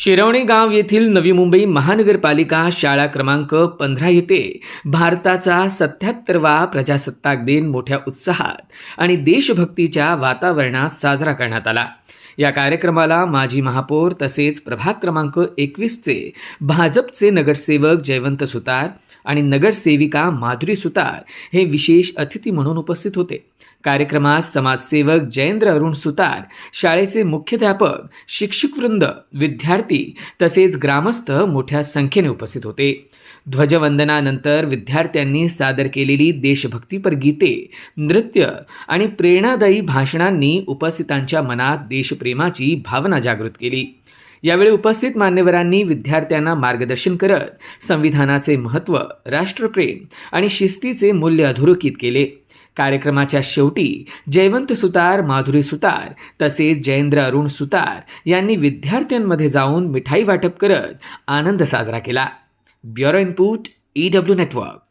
शिरवणी गाव येथील नवी मुंबई महानगरपालिका शाळा क्रमांक पंधरा येथे भारताचा सत्याहत्तरवा प्रजासत्ताक दिन मोठ्या उत्साहात आणि देशभक्तीच्या वातावरणात साजरा करण्यात आला. या कार्यक्रमाला माजी महापौर तसेच प्रभाग क्रमांक एकवीसचे भाजपचे नगरसेवक जयवंत सुतार आणि नगरसेविका माधुरी सुतार हे विशेष अतिथी म्हणून उपस्थित होते. कार्यक्रमात समाजसेवक जयेंद्र अरुण सुतार शाळेचे मुख्याध्यापक शिक्षकवृंद विद्यार्थी तसेच ग्रामस्थ मोठ्या संख्येने उपस्थित होते. ध्वजवंदनानंतर विद्यार्थ्यांनी सादर केलेली देशभक्तीपर गीते नृत्य आणि प्रेरणादायी भाषणांनी उपस्थितांच्या मनात देशप्रेमाची भावना जागृत केली. यावेळी उपस्थित मान्यवरांनी विद्यार्थ्यांना मार्गदर्शन करत संविधानाचे महत्त्व राष्ट्रप्रेम आणि शिस्तीचे मूल्य अधोरेखित केले. कार्यक्रमाच्या शेवटी जयवंत सुतार माधुरी सुतार तसेच जयेंद्र अरुण सुतार यांनी विद्यार्थ्यांमध्ये जाऊन मिठाई वाटप करत आनंद साजरा केला. Bureau input E W network